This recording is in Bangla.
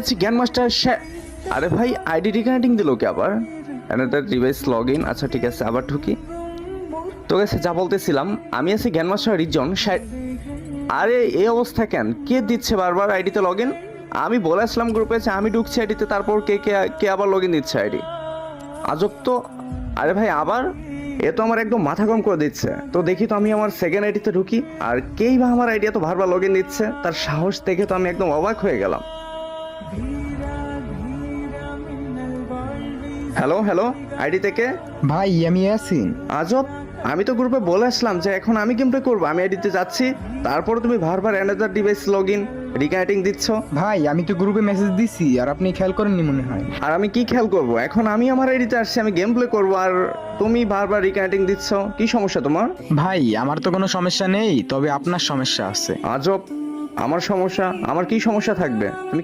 আচ্ছা জ্ঞান মাস্টার আরে ভাই আইডি রিকানেক্টিং দিল কি আবার? অ্যানাদার ডিভাইস লগ ইন আচ্ছা ঠিক আছে, আবার ঢুকি। তো গেছে যা বলতেছিলাম, আমি আছি জ্ঞান মাস্টার রিজন আরে, এই অবস্থা কেন? কে দিচ্ছে বারবার আইডিতে লগ ইন আমি বলে আসলাম গ্রুপে যে আমি ঢুকছি আইডিতে তারপর কে কে কে আবার লগ ইন দিচ্ছে আইডি আজব তো। আরে ভাই, আবার? এ তো আমার একদম মাথা গরম করে দিচ্ছে। তো দেখি তো আমি আমার সেকেন্ড আইডিতে ঢুকি, আর কেই বা আমার আইডিয়া তো বারবার লগ ইন দিচ্ছে, তার সাহস দেখে তো আমি একদম অবাক হয়ে গেলাম। হ্যালো হ্যালো আইডি থেকে? ভাই আমি ইয়াসিন আজব আমি তো গ্রুপে বলে আসলাম যে এখন আমি গেমটা করব আমি আইডিতে যাচ্ছি তারপর তুমি বারবার another device log in reconnecting দিচ্ছ। ভাই আমি তো গ্রুপে মেসেজ দিছি আর আপনি খেয়াল করেননি মনে হয়। আর আমি কি খেয়াল করব? এখন আমি আমার আইডিতে আসছি আমি গেম প্লে করব আর তুমি বারবার রিকানেক্টিং দিচ্ছ কি সমস্যা তোমার? ভাই আমার তো কোনো সমস্যা নেই তবে আপনার সমস্যা আছে। আজব আমার সমস্যা আমার কি সমস্যা থাকবে? তুমি